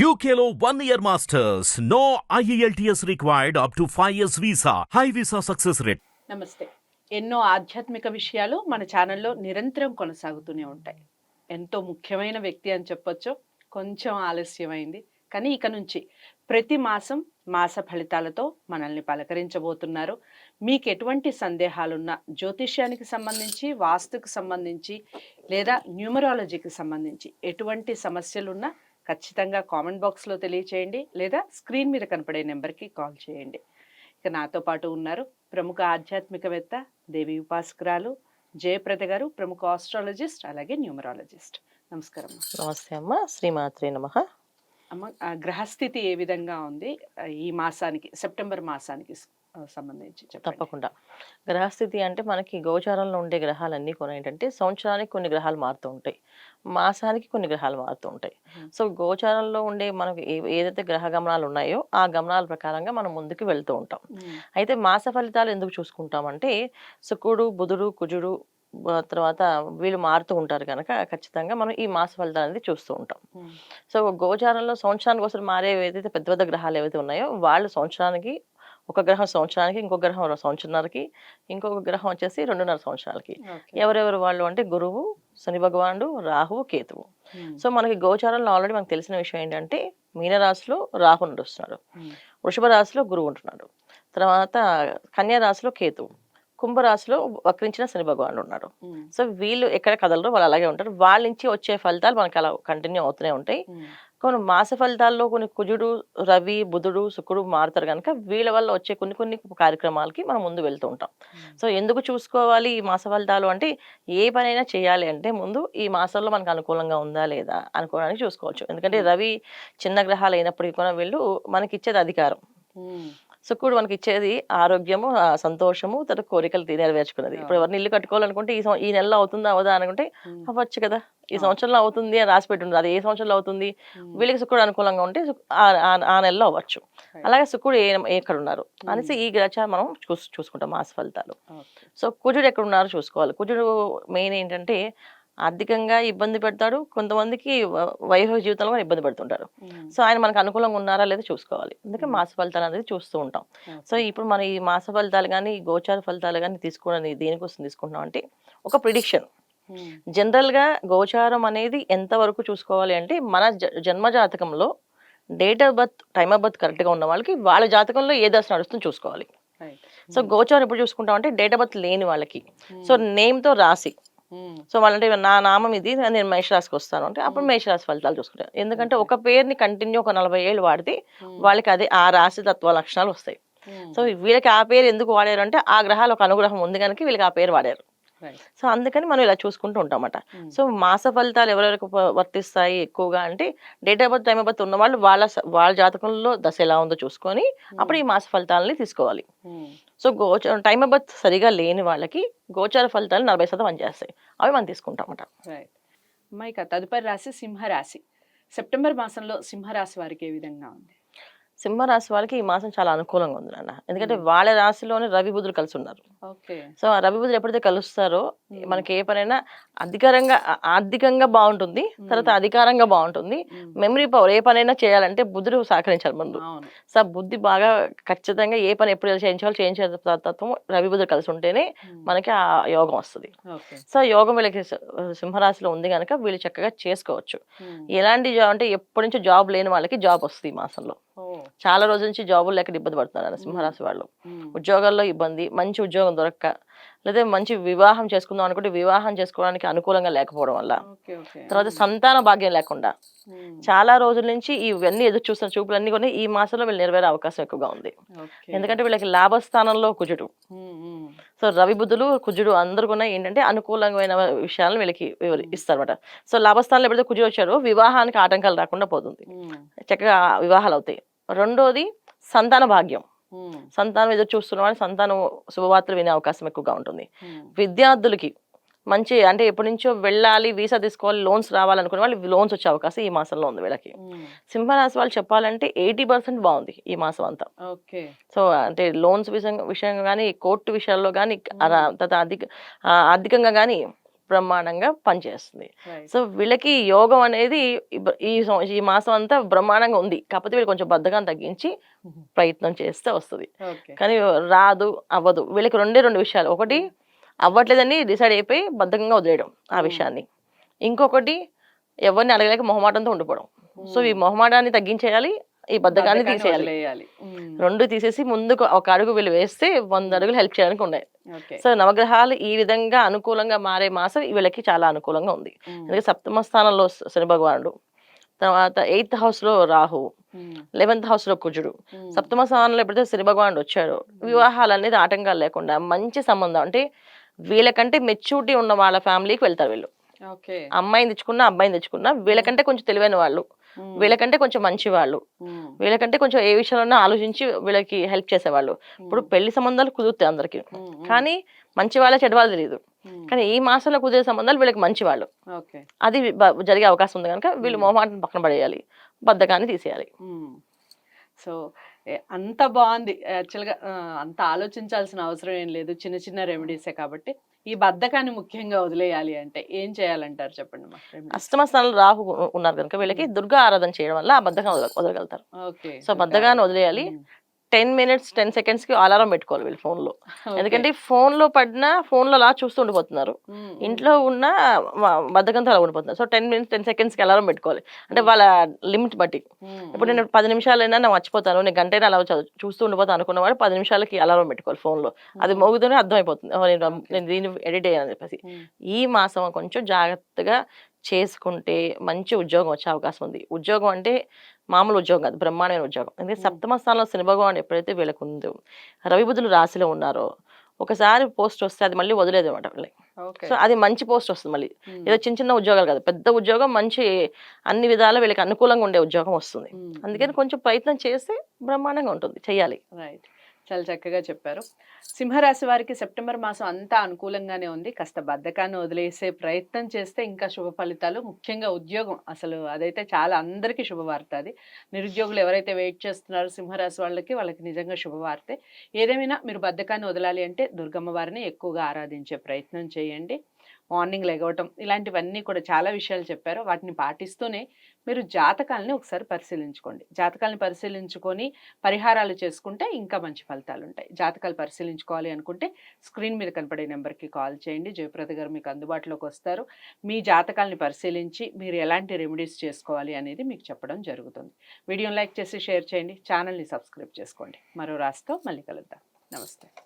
యూకేలో one year masters no E IELTS required up to 5 years visa. High visa success rate. నమస్తే. ఎన్నో ఆధ్యాత్మిక విషయాలు మన ఛానల్లో నిరంతరం కొనసాగుతూనే ఉంటాయి. ఎంతో ముఖ్యమైన వ్యక్తి అని చెప్పొచ్చు. కొంచెం ఆలస్యమైంది. కానీ ఇక నుంచి ప్రతి మాసం మాస ఫలితాలతో మనల్ని పలకరించబోతున్నారు. మీకు ఎటువంటి సందేహాలున్నా జ్యోతిష్యానికి సంబంధించి వాస్తుకు సంబంధించి లేదా న్యూమరాలజీకి సంబంధించి ఎటువంటి సమస్యలున్నా ఖచ్చితంగా కామెంట్ బాక్స్లో తెలియచేయండి లేదా స్క్రీన్ మీద కనపడే నెంబర్కి కాల్ చేయండి. ఇక నాతో పాటు ఉన్నారు ప్రముఖ ఆధ్యాత్మికవేత్త దేవి ఉపాసకురాలు జయప్రద గారు ప్రముఖ ఆస్ట్రాలజిస్ట్ అలాగే న్యూమరాలజిస్ట్. నమస్కారం అమ్మ. నమస్తే అమ్మ. శ్రీమాత్రే నమ. అమ్మ గ్రహస్థితి ఏ విధంగా ఉంది? ఈ మాసానికి సెప్టెంబర్ మాసానికి సంబంధించి తప్పకుండా. గ్రహస్థితి అంటే మనకి గోచారంలో ఉండే గ్రహాలన్నీ కొన్ని ఏంటంటే సంవత్సరానికి కొన్ని గ్రహాలు మారుతూ ఉంటాయి. మాసానికి కొన్ని గ్రహాలు మారుతూ ఉంటాయి. సో గోచారంలో ఉండే మనకి ఏదైతే గ్రహ గమనాలు ఉన్నాయో ఆ గమనాల ప్రకారంగా మనం ముందుకు వెళ్తూ ఉంటాం. అయితే మాస ఫలితాలు ఎందుకు చూసుకుంటామంటే శుక్రుడు బుధుడు కుజుడు తర్వాత వీళ్ళు మారుతూ ఉంటారు కనుక ఖచ్చితంగా మనం ఈ మాస ఫలితాలు అనేది చూస్తూ ఉంటాం. సో గోచారంలో సంవత్సరానికి ఒకసారి మారే ఏదైతే పెద్ద పెద్ద గ్రహాలు ఏవైతే ఉన్నాయో వాళ్ళు సంవత్సరానికి ఒక గ్రహం సంవత్సరానికి ఇంకో గ్రహం సంవత్సరానికి ఇంకొక గ్రహం వచ్చేసి రెండున్నర సంవత్సరాలకి. ఎవరెవరు వాళ్ళు అంటే గురువు శని భగవానుడు రాహువు కేతువు. సో మనకి గోచారంలో ఆల్రెడీ మనకు తెలిసిన విషయం ఏంటంటే మీనరాశిలో రాహు నడుస్తున్నాడు వృషభ రాశిలో గురువు ఉంటున్నాడు. తర్వాత కన్యా రాశిలో కేతువు. కుంభరాశిలో వక్రించిన శని భగవానుడు ఉన్నాడు సో వీళ్ళు ఎక్కడ కదలరో వాళ్ళు అలాగే ఉంటారు. వాళ్ళ నుంచి వచ్చే ఫలితాలు మనకి అలా కంటిన్యూ అవుతూనే ఉంటాయి. కొన్ని మాస ఫలితాల్లో కొన్ని కుజుడు రవి బుధుడు శుక్రుడు మారుతారు కనుక వీళ్ళ వల్ల వచ్చే కొన్ని కొన్ని కార్యక్రమాలకి మనం ముందు వెళ్తూ ఉంటాం. సో ఎందుకు చూసుకోవాలి ఈ మాస ఫలితాలు అంటే ఏ పనైనా చేయాలి అంటే ముందు ఈ మాసంలో మనకు అనుకూలంగా ఉందా లేదా అనుకోవడానికి చూసుకోవచ్చు. ఎందుకంటే రవి చిన్న గ్రహాలు అయినప్పటికీ కూడా వీళ్ళు మనకి ఇచ్చేది అధికారం శుక్రుడు మనకి ఇచ్చేది ఆరోగ్యము సంతోషము తర్వాత కోరికలు నెరవేర్చుకున్నది. ఇప్పుడు ఎవరిని ఇల్లు కట్టుకోవాలనుకుంటే ఈ ఈ నెలలో అవుతుందా అవదా అనుకుంటే అవ్వచ్చు కదా. ఈ. సంవత్సరంలో అవుతుంది అని రాసి పెట్టుంది అది ఏ సంవత్సరంలో అవుతుంది? వీళ్ళకి శుక్రుడు అనుకూలంగా ఉంటే ఆ- నెలలో అవ్వచ్చు. అలాగే శుక్రుడు ఏ ఎక్కడ ఉన్నారు అనేసి ఈ గ్రహచారం మనం చూస్ చూసుకుంటాం మాస ఫలితాలు. సో కుజుడు ఎక్కడ ఉన్నారో చూసుకోవాలి. కుజుడు మెయిన్ ఏంటంటే ఆర్థికంగా ఇబ్బంది పెడతాడు. కొంతమందికి వైవాహిక జీవితంలో కూడా ఇబ్బంది పెడుతుంటారు. సో ఆయన మనకు అనుకూలంగా ఉన్నారా లేదా చూసుకోవాలి. అందుకే మాస ఫలితాలు అనేది చూస్తూ ఉంటాం. సో ఇప్పుడు మన ఈ మాస ఫలితాలు కానీ గోచార ఫలితాలు కానీ తీసుకోవడం దేనికోసం తీసుకుంటున్నాం అంటే ఒక ప్రిడిక్షన్. ఉమ్, జనరల్గా గోచారం అనేది ఎంత వరకు చూసుకోవాలి అంటే మన జన్మ జాతకంలో date of birth time of birth కరెక్ట్గా ఉన్న వాళ్ళకి వాళ్ళ జాతకంలో ఏ దశ నడుస్తుందో చూసుకోవాలి. సో గోచారం ఎప్పుడు చూసుకుంటాం అంటే డేట్ ఆఫ్ బర్త్ లేని వాళ్ళకి. సో నేమ్తో రాసి సో వాళ్ళంటే నా నామం ఇది నేను మేషరాశికి వస్తాను అంటే అప్పుడు మేషరాశి ఫలితాలు చూసుకుంటాను ఎందుకంటే ఒక పేరుని కంటిన్యూ ఒక నలభై ఏళ్ళు వాడితే వాళ్ళకి అదే ఆ రాశి తత్వ లక్షణాలు వస్తాయి. సో వీళ్ళకి ఆ పేరు ఎందుకు వాడారు అంటే ఆ గ్రహాలు ఒక అనుగ్రహం ఉంది కనుక వీళ్ళకి ఆ పేరు వాడారు. సో అందుకని మనం ఇలా చూసుకుంటూ ఉంటామట ఉమ్, సో మాస ఫలితాలు ఎవరెవరికి వర్తిస్తాయి ఎక్కువగా అంటే date of birth time of birth ఉన్న వాళ్ళు వాళ్ళ వాళ్ళ జాతకంలో దశ ఎలా ఉందో చూసుకొని అప్పుడు ఈ మాస ఫలితాలని తీసుకోవాలి. ఉమ్, సో గోచర టైమ్ ఆఫ్ బర్త్ సరిగా లేని వాళ్ళకి గోచార ఫలితాలు నలభై శాతం పనిచేస్తాయి. అవి మనం తీసుకుంటామట రైట్ అమ్మ ఇక తదుపరి రాశి సింహరాశి. సెప్టెంబర్ మాసంలో సింహరాశి వారికి ఏ విధంగా ఉంది? సింహరాశి వాళ్ళకి ఈ మాసం చాలా అనుకూలంగా ఉంది నాన్న. ఎందుకంటే వాళ్ళ రాశిలోనే రవి బుధులు కలిసి ఉన్నారు సో ఆ రవి బుధులు ఎప్పుడైతే కలుస్తారో మనకి ఏ పనైనా అధికారంగా ఆర్థికంగా బాగుంటుంది తర్వాత అధికారంగా బాగుంటుంది. మెమరీ పవర్ ఏ పనైనా చేయాలంటే బుధుడు సహకరించాలి ముందు. సో బుద్ధి బాగా ఖచ్చితంగా ఏ పని ఎప్పుడు చేయించాలో చేయించే తత్వం రవి బుధుడు కలిసి ఉంటేనే మనకి ఆ యోగం వస్తుంది. సో యోగం వీళ్ళకి సింహరాశిలో ఉంది కనుక వీళ్ళు చక్కగా చేసుకోవచ్చు. ఎలాంటి జాబ్ అంటే ఎప్పటి నుంచో జాబ్ లేని వాళ్ళకి జాబ్ వస్తుంది ఈ మాసంలో. చాలా రోజుల నుంచి జాబులు లేక ఇబ్బంది పడుతున్నారు సింహరాశి వాళ్ళు. ఉద్యోగాల్లో ఇబ్బంది మంచి ఉద్యోగం దొరక్క లేదా మంచి వివాహం చేసుకుందాం అనుకుంటే వివాహం చేసుకోవడానికి అనుకూలంగా లేకపోవడం వల్ల. తర్వాత సంతాన భాగ్యం లేకుండా. చాలా రోజుల నుంచి ఇవన్నీ ఎదురు చూస్తున్న చూపులన్నీ కూడా ఈ మాసంలో వీళ్ళు నెరవేరే అవకాశం ఎక్కువగా ఉంది. ఎందుకంటే వీళ్ళకి లాభస్థానంలో కుజుడు. సో రవి బుద్ధులు కుజుడు అందరు కూడా ఏంటంటే అనుకూలమైన విషయాలను వీళ్ళకి వివరి ఇస్తారన్నమాట. సో లాభస్థానంలో ఎప్పుడైతే కుజుడు వచ్చారో వివాహానికి ఆటంకాలు రాకుండా పోతుంది. చక్కగా వివాహాలు అవుతాయి. రెండోది సంతాన భాగ్యం. సంతానం ఎదురు చూస్తున్న వాళ్ళు సంతానం శుభవార్తలు వినే అవకాశం ఎక్కువగా ఉంటుంది. విద్యార్థులకి మంచి అంటే ఎప్పటి నుంచో వెళ్ళాలి వీసా తీసుకోవాలి లోన్స్ రావాలనుకునే వాళ్ళు లోన్స్ వచ్చే అవకాశం ఈ మాసంలో ఉంది వీళ్ళకి. సింహరాశి వాళ్ళు చెప్పాలంటే ఎయిటీ పర్సెంట్ బాగుంది ఈ మాసం అంతా. ఓకే. సో అంటే లోన్స్ విషయం విషయంగా కానీ కోర్టు విషయాల్లో కానీ అధిక ఆర్థికంగా కానీ బ్రహ్మాండంగా పనిచేస్తుంది. సో వీళ్ళకి యోగం అనేది ఈ ఈ మాసం అంతా బ్రహ్మాండంగా ఉంది కాకపోతే వీళ్ళు కొంచెం బద్ధకం తగ్గించి. ప్రయత్నం చేస్తే వస్తుంది. కానీ రాదు అవ్వదు వీళ్ళకి రెండే రెండు విషయాలు ఒకటి అవ్వట్లేదని డిసైడ్ అయిపోయి బద్ధకంగా వదిలేయడం ఆ. విషయాన్ని ఇంకొకటి ఎవరిని అడగలేక మొహమాటంతో ఉండిపోవడం సో ఈ. మొహమాటాన్ని తగ్గించేయాలి ఈ బద్ధకాన్ని తీసేయాలి. రెండు తీసేసి ముందుకు ఒక అడుగు వీళ్ళు వేస్తే వంద అడుగులు హెల్ప్ చేయడానికి ఉన్నాయి. సో నవగ్రహాలు ఈ విధంగా అనుకూలంగా మారే మాసం వీళ్ళకి చాలా అనుకూలంగా ఉంది. ఎందుకంటే సప్తమ స్థానంలో శని భగవానుడు తర్వాత ఎయిత్ హౌస్లో రాహు. లెవెన్త్ హౌస్లో కుజుడు. సప్తమ స్థానంలో ఎప్పుడైతే శని భగవానుడు వచ్చాడో వివాహాలు అనేది ఆటంకాలు లేకుండా మంచి సంబంధం అంటే వీళ్ళకంటే మెచ్యూరిటీ ఉన్న వాళ్ళ ఫ్యామిలీకి వెళ్తారు వీళ్ళు. అమ్మాయిని తెచ్చుకున్నా అబ్బాయిని తెచ్చుకున్నా వీళ్ళకంటే కొంచెం తెలివైన వాళ్ళు. వీళ్ళకంటే కొంచెం మంచి వాళ్ళు. వీళ్ళకంటే కొంచెం ఏ విషయంలో ఆలోచించి వీళ్ళకి హెల్ప్ చేసేవాళ్ళు ఇప్పుడు పెళ్ళి సంబంధాలు కుదురుతాయి అందరికి. కానీ మంచి వాళ్ళ చెడు వాళ్ళు తెలియదు. కానీ ఈ మాసంలో కుదిరే సంబంధాలు వీళ్ళకి మంచి వాళ్ళు. అది జరిగే అవకాశం ఉంది కనుక వీళ్ళు మొహమాటం పక్కన పడేయాలి బద్ధకాన్ని తీసేయాలి. సో అంత బాగుంది. యాక్చువల్గా అంత ఆలోచించాల్సిన అవసరం ఏం లేదు. చిన్న చిన్న రెమెడీసే కాబట్టి ఈ బద్ధకాన్ని ముఖ్యంగా వదిలేయాలి అంటే ఏం చేయాలంటారు చెప్పండి. అష్టమ స్థానంలో రాహు ఉన్నారు కనుక వీళ్ళకి దుర్గా ఆరాధన చేయడం వల్ల ఆ బద్ధకం వదల- వదలగలుగుతారు. ఓకే. సో బద్ధకాన్ని వదిలేయాలి. టెన్ మినిట్స్ టెన్ సెకండ్స్కి అలారం పెట్టుకోవాలి వీళ్ళు ఫోన్లో. ఎందుకంటే ఫోన్లో పడినా ఫోన్లో అలా చూస్తూ ఉండిపోతున్నారు. ఇంట్లో ఉన్న బద్ధకంతో అలా ఉండిపోతున్నారు. సో టెన్ మినిట్స్ టెన్ సెకండ్స్కి అలారం పెట్టుకోవాలి. అంటే వాళ్ళ లిమిట్ బట్టి. ఇప్పుడు నేను పది నిమిషాలైనా నేను మర్చిపోతాను. నేను గంటైనా అలా చూస్తూ ఉండిపోతాను అనుకున్నవాడు పది నిమిషాలకి అలారం పెట్టుకోవాలి phone లో అది మోగుతూనే అర్థమైపోతుంది. ఓ, నేను నేను దీన్ని ఎడిట్ అయ్యాను చెప్పేసి. ఈ మాసం కొంచెం జాగ్రత్తగా చేసుకుంటే మంచి ఉద్యోగం వచ్చే అవకాశం ఉంది. ఉద్యోగం అంటే మామూలు ఉద్యోగం కాదు బ్రహ్మాండమైన ఉద్యోగం. ఎందుకంటే సప్తమ స్థానంలో శని భగవాన్ ఎప్పుడైతే వీళ్ళకు ఉందో రవి బుధులు రాశిలో ఉన్నారో ఒకసారి పోస్ట్ వస్తే అది మళ్ళీ వదిలేదు అనమాట వీళ్ళకి సో అది మంచి పోస్ట్ వస్తుంది మళ్ళీ. ఏదో చిన్న చిన్న ఉద్యోగాలు కాదు పెద్ద ఉద్యోగం మంచి అన్ని విధాల వీళ్ళకి అనుకూలంగా ఉండే ఉద్యోగం వస్తుంది. అందుకని కొంచెం ప్రయత్నం చేస్తే బ్రహ్మాండంగా ఉంటుంది చెయ్యాలి. రైట్. చాలా చక్కగా చెప్పారు. సింహరాశి వారికి సెప్టెంబర్ మాసం అంతా అనుకూలంగానే ఉంది. కాస్త బద్ధకాన్ని వదిలేసే ప్రయత్నం చేస్తే ఇంకా శుభ ఫలితాలు ముఖ్యంగా ఉద్యోగం. అసలు అదైతే చాలా అందరికీ శుభవార్త అది. నిరుద్యోగులు ఎవరైతే వెయిట్ చేస్తున్నారో సింహరాశి వాళ్ళకి వాళ్ళకి నిజంగా శుభవార్తే. ఏదేమైనా మీరు బద్ధకాన్ని వదలాలి అంటే దుర్గమ్మ వారిని ఎక్కువగా ఆరాధించే ప్రయత్నం చేయండి. మార్నింగ్ లెగవటం ఇలాంటివన్నీ కూడా చాలా విషయాలు చెప్పారు. వాటిని పాటిస్తూనే మీరు జాతకాలని ఒకసారి పరిశీలించుకోండి. జాతకాలను పరిశీలించుకొని పరిహారాలు చేసుకుంటే ఇంకా మంచి ఫలితాలు ఉంటాయి జాతకాలు పరిశీలించుకోవాలి అనుకుంటే స్క్రీన్ మీద కనపడే నెంబర్కి కాల్ చేయండి. జయప్రద గారు మీకు అందుబాటులోకి వస్తారు. మీ జాతకాలని పరిశీలించి మీరు ఎలాంటి రెమెడీస్ చేసుకోవాలి అనేది మీకు చెప్పడం జరుగుతుంది. వీడియోని లైక్ చేసి షేర్ చేయండి. ఛానల్ని సబ్స్క్రైబ్ చేసుకోండి. మరో రాస్తో మళ్ళీ కలుద్దాం. నమస్తే.